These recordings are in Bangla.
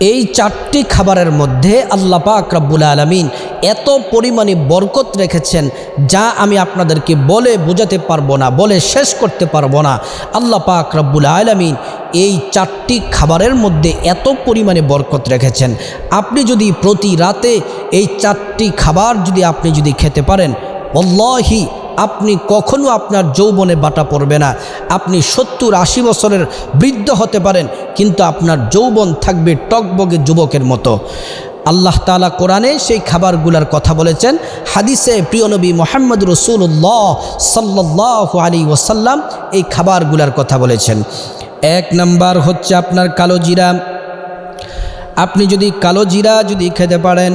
এই চারটি খাবারের মধ্যে আল্লাহ পাক রব্বুল আলমিন এত পরিমাণে বরকত রেখেছেন যা আমি আপনাদেরকে বলে বোঝাতে পারব না, বলে শেষ করতে পারব না। আল্লাহ পাক রব্বুল আলমিন এই চারটি খাবারের মধ্যে এত পরিমাণে বরকত রেখেছেন। আপনি যদি প্রতি রাতে এই চারটি খাবার যদি আপনি যদি খেতে পারেন অল্লাহি আপনি কখনো আপনার যৌবনে বাটা পড়বে না। আপনি সত্তর আশি বছরের বৃদ্ধ হতে পারেন, কিন্তু আপনার যৌবন থাকবে টকবগে যুবকের মতো। আল্লাহ তালা কোরআনে সেই খাবারগুলার কথা বলেছেন। হাদিসে প্রিয়নবী মোহাম্মদ রসুল্লাহ সাল্লাহ আলী ওসাল্লাম এই খাবারগুলার কথা বলেছেন। এক নাম্বার হচ্ছে আপনার কালো জিরা। আপনি যদি কালো জিরা যদি খেতে পারেন,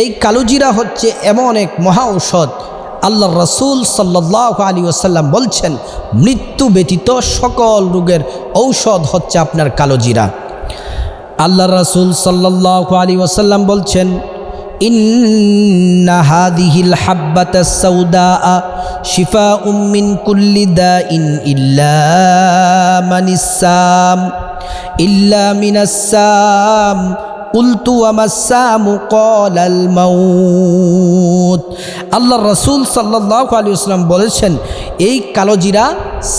এই কালোজিরা হচ্ছে এমন এক মহা ঔষধ। আল্লাহ রসুল সাল্লাহ আলী ওসাল্লাম বলছেন, মৃত্যু ব্যতীত সকল রোগের ঔষধ হচ্ছে আপনার কালোজিরা আল্লাহ রসুল সাল্লাহ আলী ওসাল্লাম বলছেন, ইন্না হাদিহিল সৌদা শিফা কুল্লিদা ইন ইল্লা কুলতু আমাসাম কলাল মাউত। আল্লাহ রসুল সাল্লাহ আলী আসলাম বলেছেন, এই কালোজিরা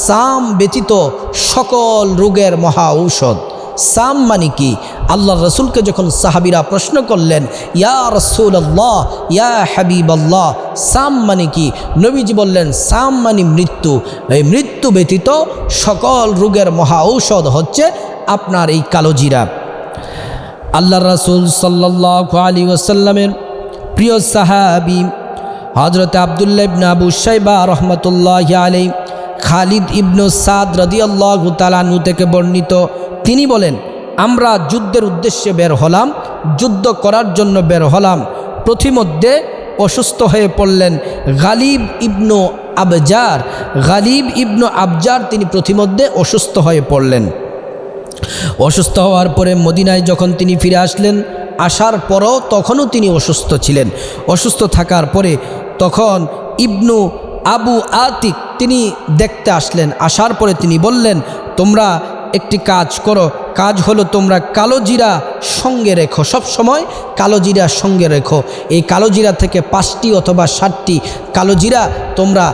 সাম ব্যতীত সকল রোগের মহা ঔষধ। সাম মানে কি? আল্লাহ রসুলকে যখন সাহাবিরা প্রশ্ন করলেন, ইয়া রসুল আল্লাহ ইয়া হাবিব আল্লাহ সাম মানে কি? নবীজি বললেন, সাম মানে মৃত্যু। এই মৃত্যু ব্যতীত সকল রোগের মহা ঔষধ হচ্ছে আপনার এই কালোজিরা। আল্লাহ রাসুল সাল্লাহ আলী ওসাল্লামের প্রিয় সাহাবি হজরত আবদুল্লা ইবনা আবু সাইবা রহমতুল্লাহ আলী খালিদ ইবনু সাদ রদি আল্লাহ তালানু থেকে বর্ণিত। তিনি বলেন, আমরা যুদ্ধের উদ্দেশ্যে বের হলাম, যুদ্ধ করার জন্য বের হলাম। প্রথমধ্যে অসুস্থ হয়ে পড়লেন গালিব ইবনু আবজার। গালিব ইবনু আবজার তিনি প্রথমধ্যে অসুস্থ হয়ে পড়লেন। অসুস্থ হওয়ার পরে মদিনায় যখন তিনি ফিরে আসলেন, আসার পরও তখনও তিনি অসুস্থ ছিলেন। অসুস্থ থাকার পরে তখন ইবনু আবু আতিক তিনি দেখতে আসলেন। আসার পরে তিনি বললেন, তোমরা একটি কাজ করো। কাজ হলো তোমরা কালো জিরা সঙ্গে রেখো। সব সময় কালো জিরা সঙ্গে রেখো। এই কালো জিরা থেকে পাঁচটি অথবা ষাটটি কালো জিরা তোমরা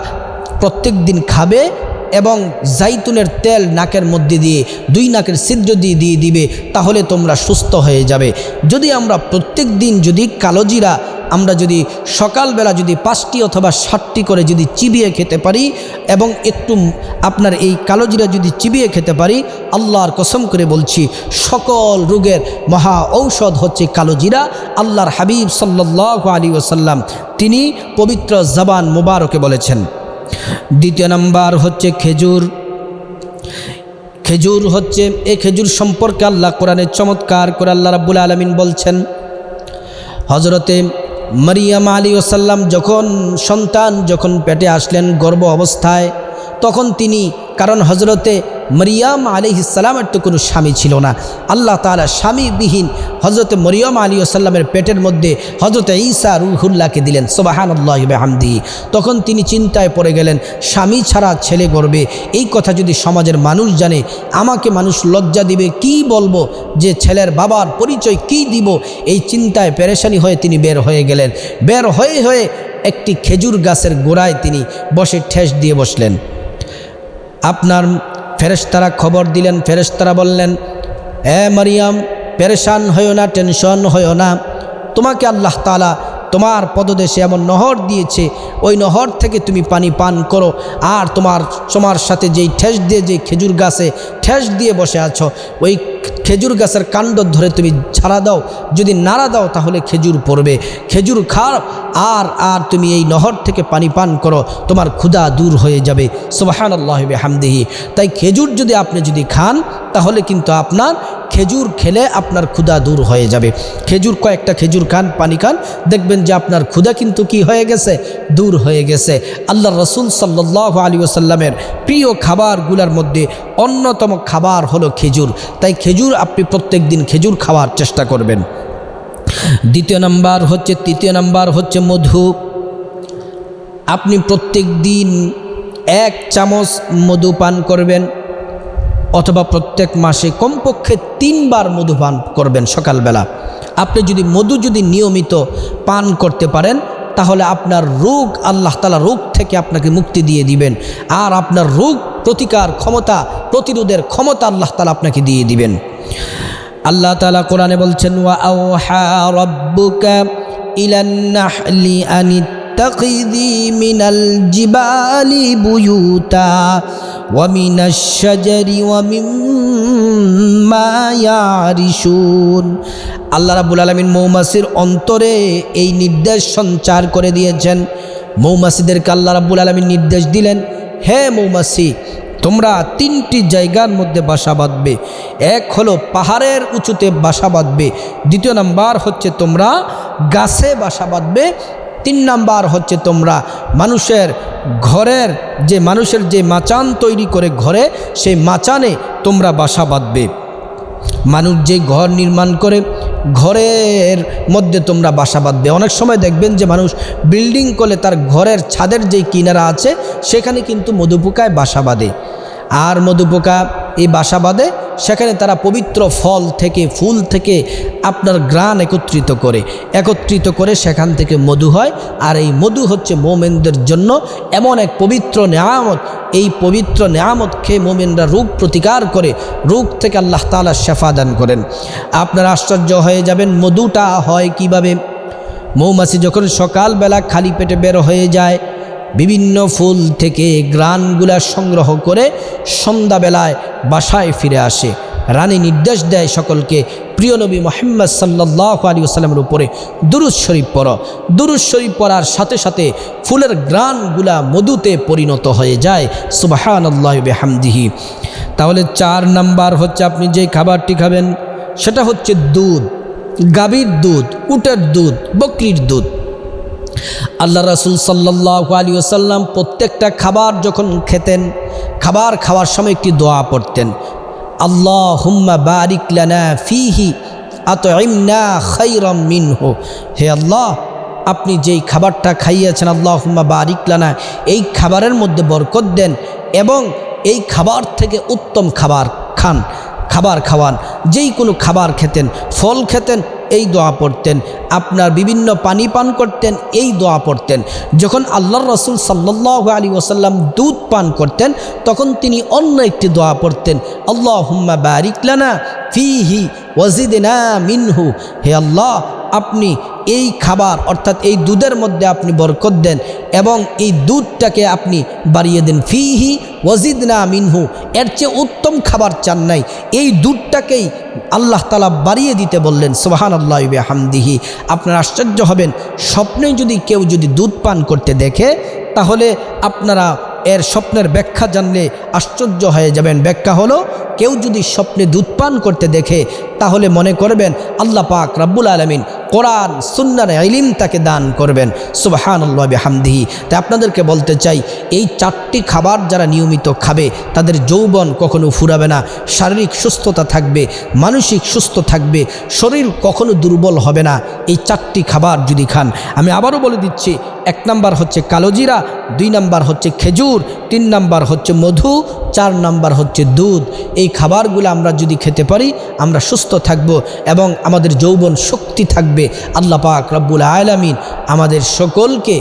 প্রত্যেক দিন খাবে। এবং জাইতুনের তেল নাকের মধ্যে দিয়ে, দুই নাকের ছিদ্র দিয়ে দিয়ে দিবে, তাহলে তোমরা সুস্থ হয়ে যাবে। যদি আমরা প্রত্যেক দিন যদি কালোজিরা, আমরা যদি সকালবেলা যদি পাঁচটি অথবা ষাটটি করে যদি চিবিয়ে খেতে পারি, এবং একটু আপনার এই কালোজিরা যদি চিবিয়ে খেতে পারি, আল্লাহর কসম করে বলছি, সকল রোগের মহা ঔষধ হচ্ছে কালোজিরা। আল্লাহর হাবিব সাল্লাহ আলী ওসাল্লাম তিনি পবিত্র জবান মুবারকে বলেছেন। দ্বিতীয় নাম্বার হচ্ছে খেজুর। খেজুর হচ্ছে এ খেজুর সম্পর্কে আল্লাহ কোরআনে চমৎকার করে আল্লাহ রাবুল আলমিন বলছেন হজরতে মারিয়াম আলী ওসাল্লাম যখন সন্তান যখন পেটে আসলেন গর্ব অবস্থায়, তখন তিনি, কারণ হজরতে মরিয়াম আলি ইসাল্লামের তো কোনো স্বামী ছিল না। আল্লাহ তালা স্বামীবিহীন হজরতে মরিয়ম আলী আসাল্লামের পেটের মধ্যে হজরতে ঈসা রুহুল্লাহকে দিলেন সোবাহান আল্লাহ হামদি তখন তিনি চিন্তায় পড়ে গেলেন, স্বামী ছাড়া ছেলে গর্বে, এই কথা যদি সমাজের মানুষ জানে, আমাকে মানুষ লজ্জা দিবে, কি বলব যে ছেলের বাবার পরিচয় কি দিব? এই চিন্তায় পেরেশানি হয়ে তিনি বের হয়ে গেলেন। বের হয়ে হয়ে একটি খেজুর গাছের গোড়ায় তিনি বসে ঠেস দিয়ে বসলেন। আপনার ফেরেশতারা খবর দিলেন, ফেরেশতারা বললেন, এ মারিয়াম, পেরেশান হয়েও না, টেনশন হয়েও না। তোমাকে আল্লাহ তালা তোমার পদদেশে এমন নহর দিয়েছে, ওই নহর থেকে তুমি পানি পান করো। আর তোমার তোমার সাথে যেই ঠেস দিয়ে যে খেজুর গাছে ঠেস দিয়ে বসে আছো, ওই খেজুর গাছের কাণ্ড ধরে তুমি ছাড়া দাও। যদি নাড়া দাও, তাহলে খেজুর পড়বে। খেজুর খাও, আর আর তুমি এই নহর থেকে পানি পান করো, তোমার ক্ষুধা দূর হয়ে যাবে। সোবাহান আল্লাহ হামদেহি তাই খেজুর যদি আপনি যদি খান, তাহলে কিন্তু আপনার খেজুর খেলে আপনার ক্ষুধা দূর হয়ে যাবে। খেজুর কয়েকটা খেজুর খান, পানি খান, দেখবেন যে আপনার ক্ষুধা কিন্তু কি হয়ে গেছে? দূর হয়ে গেছে। আল্লাহ রসুল সাল্লাহ আলী ওসাল্লামের প্রিয় খাবারগুলোর মধ্যে অন্যতম খাবার হলো খেজুর। তাই খেজুর আপনি প্রত্যেক দিন খেজুর খাওয়ার চেষ্টা করবেন। দ্বিতীয় নাম্বার হচ্ছে, তৃতীয় নাম্বার হচ্ছে মধু। আপনি প্রত্যেক দিন এক চামচ মধু পান করবেন। অথবা প্রত্যেক মাসে কমপক্ষে তিনবার মধু পান করবেন সকালবেলা। আপনি যদি মধু যদি নিয়মিত পান করতে পারেন, তাহলে আপনার রোগ আল্লাহ তালা রোগ থেকে আপনাকে মুক্তি দিয়ে দিবেন। আর আপনার রোগ প্রতিকার ক্ষমতা, প্রতিরোধের ক্ষমতা আল্লাহ তালা আপনাকে দিয়ে দিবেন। আল্লাহ তালা কোরআনে বলছেন, ওয়া শাজারি ওয়া মিম্মা ইয়ারিশুন আল্লাহ রাব্বুল আলামিন মৌমাছির অন্তরে এই নির্দেশ সঞ্চার করে দিয়েছেন। মৌমাছিদেরকে আল্লাহ রাব্বুল আলামিন নির্দেশ দিলেন, হে মৌমাছি, তোমরা তিনটি জায়গার মধ্যে বাসা বাঁধবে। এক হলো পাহাড়ের উঁচুতে বাসা বাঁধবে, দ্বিতীয় নাম্বার হচ্ছে তোমরা গাছে বাসা বাঁধবে তিন নাম্বার হচ্ছে তোমরা মানুষের ঘরের যে মানুষের যে মাচান তৈরি করে ঘরে, সেই মাচানে তোমরা বাসা বাঁধবে। মানুষ যে ঘর নির্মাণ করে, ঘরের মধ্যে তোমরা বাসা বাঁধবে। অনেক সময় দেখবেন যে মানুষ বিল্ডিং করলে তার ঘরের ছাদের যে কিনারা আছে, সেখানে কিন্তু মধুপোকায় বাসা বাঁধে। আর মধুপোকা এই বাসা বাঁধে সেখানে তারা পবিত্র ফল থেকে, ফুল থেকে আপনার গ্রান একত্রিত করে। একত্রিত করে সেখান থেকে মধু হয়। আর এই মধু হচ্ছে মোমেনদের জন্য এমন এক পবিত্র নেয়ামত। এই পবিত্র নেয়ামত খেয়ে মোমেনরা রোগ প্রতিকার করে। রোগ থেকে আল্লাহ তালা শেফা দান করেন। আপনার আশ্চর্য হয়ে যাবেন, মধুটা হয় কীভাবে? মৌমাছি যখন সকালবেলা খালি পেটে বের হয়ে যায় বিভিন্ন ফুল থেকে গ্রানগুলা সংগ্রহ করে সন্ধ্যাবেলায় বাসায় ফিরে আসে। রানী নির্দেশ দেয় সকলকে, প্রিয় নবী মোহাম্মদ সাল্লাহ আলী আসসালামের উপরে দুরুজ শরীফ পড়ো। দুরুজ শরীফ পড়ার সাথে সাথে ফুলের গ্রানগুলা মধুতে পরিণত হয়ে যায়। সুবাহান আল্লাহ হামদিহি তাহলে চার নাম্বার হচ্ছে আপনি যে খাবারটি খাবেন, সেটা হচ্ছে দুধ। গাভীর দুধ, উটের দুধ, বকরির দুধ। আল্লাহ রাসুল সাল্লাহ আলী আসাল্লাম প্রত্যেকটা খাবার যখন খেতেন, খাবার খাওয়ার সময় একটি দোয়া পড়তেন। আল্লাহ হুম্মা বারিকলানা ফিহি আত ইমনা খৈরম মিনহু। হে আল্লাহ, আপনি যেই খাবারটা খাইয়েছেন আল্লাহ হুম্মা বারিকলানা এই খাবারের মধ্যে বরকত দেন এবং এই খাবার থেকে উত্তম খাবার খান, খাবার খাওয়ান। যেই কোনো খাবার খেতেন, ফল খেতেন এই দোয়া পড়তেন। আপনার বিভিন্ন পানি পান করতেন, এই দোয়া পড়তেন। যখন আল্লাহর রসুল সাল্লাহ আলী ওসাল্লাম দুধ পান করতেন, তখন তিনি অন্য একটি দোয়া পড়তেন আল্লাহ হুম্মা বারিকলানা ফিহি ওয়াজিদিনা মিনহু। হে আল্লাহ, আপনি এই খাবার, অর্থাৎ এই দুধের মধ্যে আপনি বরকত দেন এবং এই দুধটাকে আপনি বাড়িয়ে দেন। ফিহি ওয়াজিদ না মিনহু, এর চেয়ে উত্তম খাবার চান নাই। এই দুধটাকেই আল্লাহ তালা বাড়িয়ে দিতে বললেন সোহান আল্লাহ হামদিহি আপনার আশ্চর্য হবেন, স্বপ্নে যদি কেউ যদি দুধ পান করতে দেখে, তাহলে আপনারা এর স্বপ্নের ব্যাখ্যা জানলে আশ্চর্য হয়ে যাবেন। ব্যাখ্যা হলো, কেউ যদি স্বপ্নে দুধ পান করতে দেখে তাহলে মনে করবেন আল্লাহ পাক রাব্বুল আলমিন কোরআন, সুন্নার ইলিম তাকে দান করবেন। সুবাহান আল্লাহ হামদিহি তাই আপনাদেরকে বলতে চাই, এই চারটি খাবার যারা নিয়মিত খাবে, তাদের যৌবন কখনো ফুরাবে না, শারীরিক সুস্থতা থাকবে, মানসিক সুস্থ থাকবে, শরীর কখনো দুর্বল হবে না, এই চারটি খাবার যদি খান। আমি আবারও বলে দিচ্ছি, এক নাম্বার হচ্ছে কালোজিরা দুই নাম্বার হচ্ছে খেজুর, তিন নাম্বার হচ্ছে মধু, চার নাম্বার হচ্ছে দুধ। এই খাবারগুলো আমরা যদি খেতে পারি, আমরা সুস্থ থাকব এবং আমাদের যৌবন শক্তি থাকবে। আল্লাহ পাক রব্বুল আলমিন আমাদের সকলকে